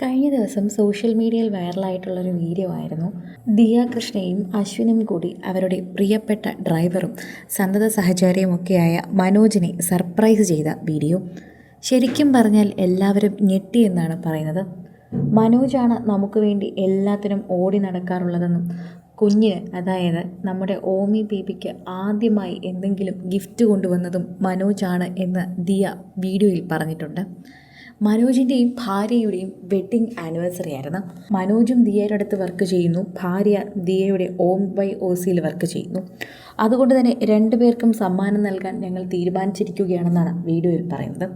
കഴിഞ്ഞ ദിവസം സോഷ്യൽ മീഡിയയിൽ വൈറലായിട്ടുള്ളൊരു വീഡിയോ ആയിരുന്നു. ദിയ കൃഷ്ണയും അശ്വിനും കൂടി അവരുടെ പ്രിയപ്പെട്ട ഡ്രൈവറും സന്തത സഹചാരിയുമൊക്കെയായ മനോജിനെ സർപ്രൈസ് ചെയ്ത വീഡിയോ. ശരിക്കും പറഞ്ഞാൽ എല്ലാവരും ഞെട്ടി എന്നാണ് പറയുന്നത്. മനോജാണ് നമുക്ക് വേണ്ടി എല്ലാത്തിനും ഓടി നടക്കാറുള്ളതെന്നും കുഞ്ഞിന് അതായത് നമ്മുടെ ഓമി ബേബിക്ക് ആദ്യമായി എന്തെങ്കിലും ഗിഫ്റ്റ് കൊണ്ടുവന്നതും മനോജാണ് എന്ന് ദിയ വീഡിയോയിൽ പറഞ്ഞിട്ടുണ്ട്. മനോജിന്റെയും ഭാര്യയുടെയും വെഡ്ഡിങ് ആനിവേഴ്സറി ആയിരുന്നു. മനോജും ദിയയുടെ അടുത്ത് വർക്ക് ചെയ്യുന്നു. ഭാര്യ ദിയയുടെ ഓം ബൈ ഒ സിയിൽ വർക്ക് ചെയ്യുന്നു. അതുകൊണ്ട് തന്നെ രണ്ടുപേർക്കും സമ്മാനം നൽകാൻ ഞങ്ങൾ തീരുമാനിച്ചിരിക്കുകയാണെന്നാണ് വീഡിയോയിൽ പറയുന്നത്.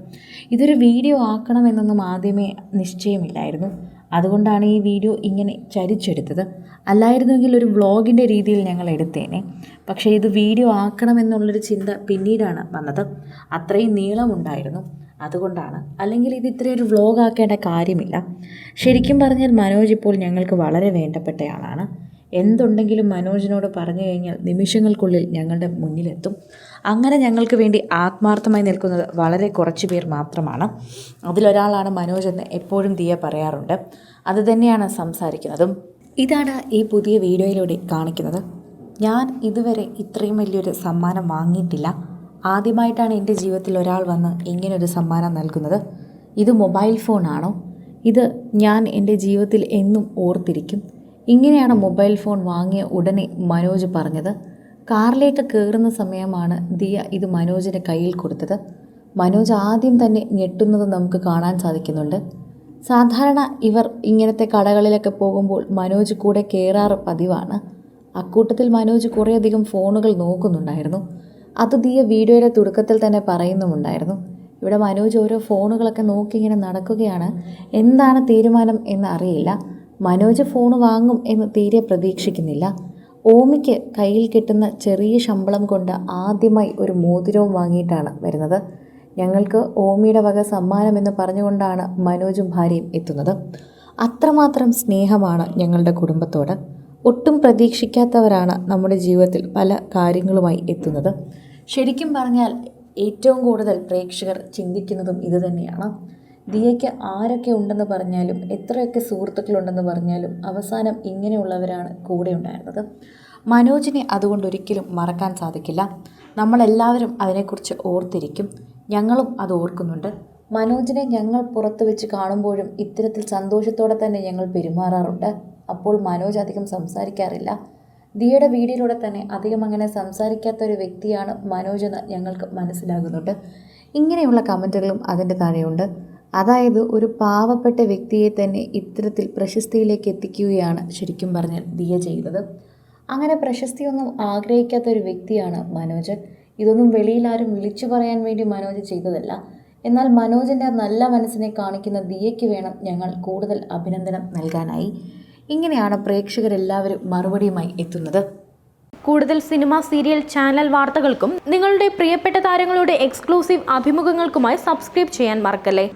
ഇതൊരു വീഡിയോ ആക്കണമെന്നൊന്നും ആദ്യമേ നിശ്ചയമില്ലായിരുന്നു. അതുകൊണ്ടാണ് ഈ വീഡിയോ ഇങ്ങനെ ചരിച്ചെടുത്തത്. അല്ലായിരുന്നെങ്കിൽ ഒരു വ്ളോഗിന്റെ രീതിയിൽ ഞങ്ങൾ എടുത്തേനെ. പക്ഷേ ഇത് വീഡിയോ ആക്കണമെന്നുള്ളൊരു ചിന്ത പിന്നീടാണ് വന്നത്. അത്രയും നീളമുണ്ടായിരുന്നു. അതുകൊണ്ടാണ്. അല്ലെങ്കിൽ ഇത് ഇത്രയും ഒരു വ്ളോഗ് ആക്കേണ്ട കാര്യമില്ല. ശരിക്കും പറഞ്ഞാൽ മനോജ് ഇപ്പോൾ ഞങ്ങൾക്ക് വളരെ വേണ്ടപ്പെട്ടയാളാണ് എന്തുണ്ടെങ്കിലും മനോജിനോട് പറഞ്ഞു കഴിഞ്ഞാൽ നിമിഷങ്ങൾക്കുള്ളിൽ ഞങ്ങളുടെ മുന്നിലെത്തും. അങ്ങനെ ഞങ്ങൾക്ക് വേണ്ടി ആത്മാർത്ഥമായി നിൽക്കുന്നത് വളരെ കുറച്ച് പേർ മാത്രമാണ്. അതിലൊരാളാണ് മനോജ് എന്ന് എപ്പോഴും ദിയ പറയാറുണ്ട്. അത് തന്നെയാണ് സംസാരിക്കുന്നതും. ഇതാണ് ഈ പുതിയ വീഡിയോയിലൂടെ കാണിക്കുന്നത്. ഞാൻ ഇതുവരെ ഇത്രയും വലിയൊരു സമ്മാനം വാങ്ങിയിട്ടില്ല. ആദ്യമായിട്ടാണ് എന്റെ ജീവിതത്തിൽ ഒരാൾ വന്ന് ഇങ്ങനൊരു സമ്മാനം നൽകുന്നത്. ഇത് മൊബൈൽ ഫോണാണോ? ഇത് ഞാൻ എന്റെ ജീവിതത്തിൽ എന്നും ഓർത്തിരിക്കും. ഇങ്ങനെയാണ് മൊബൈൽ ഫോൺ വാങ്ങിയ ഉടനെ മനോജ് പറഞ്ഞത്. കാറിലേക്ക് കയറുന്ന സമയമാണ് ദിയ ഇത് മനോജിന്റെ കയ്യിൽ കൊടുത്തത്. മനോജ് ആദ്യം തന്നെ ഞെട്ടുന്നത് നമുക്ക് കാണാൻ സാധിക്കുന്നുണ്ട്. സാധാരണ ഇവർ ഇങ്ങനത്തെ കടകളിലൊക്കെ പോകുമ്പോൾ മനോജ് കൂടെ കയറാറ് പതിവാണ്. അക്കൂട്ടത്തിൽ മനോജ് കുറേയധികം ഫോണുകൾ നോക്കുന്നുണ്ടായിരുന്നു. അത് ദിയ വീഡിയോയുടെ തുടക്കത്തിൽ തന്നെ പറയുന്നുമുണ്ടായിരുന്നു. ഇവിടെ മനോജ് ഓരോ ഫോണുകളൊക്കെ നോക്കി ഇങ്ങനെ നടക്കുകയാണ്. എന്താണ് തീരുമാനം എന്ന് അറിയില്ല. മനോജ് ഫോൺ വാങ്ങും എന്ന് തീരെ പ്രതീക്ഷിക്കുന്നില്ല. ഓമിക്ക് കയ്യിൽ കിട്ടുന്ന ചെറിയ ശമ്പളം കൊണ്ട് ആദ്യമായി ഒരു മോതിരവും വാങ്ങിയിട്ടാണ് വരുന്നത്. ഞങ്ങൾക്ക് ഓമിയുടെ വക സമ്മാനമെന്ന് പറഞ്ഞുകൊണ്ടാണ് മനോജും ഭാര്യയും എത്തുന്നത്. അത്രമാത്രം സ്നേഹമാണ് ഞങ്ങളുടെ കുടുംബത്തോട്. ഒട്ടും പ്രതീക്ഷിക്കാത്തവരാണ് നമ്മുടെ ജീവിതത്തിൽ പല കാര്യങ്ങളുമായി എത്തുന്നത്. ശരിക്കും പറഞ്ഞാൽ ഏറ്റവും കൂടുതൽ പ്രേക്ഷകർ ചിന്തിക്കുന്നതും ഇത് തന്നെയാണ്. ദിയയ്ക്ക് ആരൊക്കെ ഉണ്ടെന്ന് പറഞ്ഞാലും എത്രയൊക്കെ സുഹൃത്തുക്കളുണ്ടെന്ന് പറഞ്ഞാലും അവസാനം ഇങ്ങനെയുള്ളവരാണ് കൂടെ ഉണ്ടായിരുന്നത്. മനോജിനെ അതുകൊണ്ട് ഒരിക്കലും മറക്കാൻ സാധിക്കില്ല. നമ്മളെല്ലാവരും അതിനെക്കുറിച്ച് ഓർത്തിരിക്കും. ഞങ്ങളും അത് ഓർക്കുന്നുണ്ട്. മനോജിനെ ഞങ്ങൾ പുറത്തു വെച്ച് കാണുമ്പോഴും ഇത്തരത്തിൽ സന്തോഷത്തോടെ തന്നെ ഞങ്ങൾ പെരുമാറാറുണ്ട്. അപ്പോൾ മനോജ് അധികം സംസാരിക്കാറില്ല. ദിയയുടെ വീഡിയോയിലൂടെ തന്നെ അധികം അങ്ങനെ സംസാരിക്കാത്ത ഒരു വ്യക്തിയാണ് മനോജ് എന്ന് ഞങ്ങൾക്ക് മനസ്സിലാകുന്നുണ്ട്. ഇങ്ങനെയുള്ള കമന്റുകളും അതിന്റെ താഴെയുണ്ട്. അതായത് ഒരു പാവപ്പെട്ട വ്യക്തിയെ തന്നെ ഇത്തരത്തിൽ പ്രശസ്തിയിലേക്ക് എത്തിക്കുകയാണ് ശരിക്കും പറഞ്ഞാൽ ദിയ ചെയ്തത് അങ്ങനെ പ്രശസ്തിയൊന്നും ആഗ്രഹിക്കാത്ത ഒരു വ്യക്തിയാണ് മനോജ്. ഇതൊന്നും വെളിയിൽ ആരും വിളിച്ചു പറയാൻ വേണ്ടി മനോജ് ചെയ്തതല്ല. എന്നാൽ മനോജിന്റെ നല്ല മനസ്സിനെ കാണിക്കുന്ന ദിയയ്ക്ക് വേണം ഞങ്ങൾ കൂടുതൽ അഭിനന്ദനം നൽകാനായി. ഇങ്ങനെയാണ് പ്രേക്ഷകരെല്ലാവരും മറുപടിയുമായി എത്തുന്നത്. കൂടുതൽ സിനിമ സീരിയൽ ചാനൽ വാർത്തകൾക്കും നിങ്ങളുടെ പ്രിയപ്പെട്ട താരങ്ങളുടെ എക്സ്ക്ലൂസീവ് അഭിമുഖങ്ങൾക്കുമായി സബ്സ്ക്രൈബ് ചെയ്യാൻ മറക്കല്ലേ?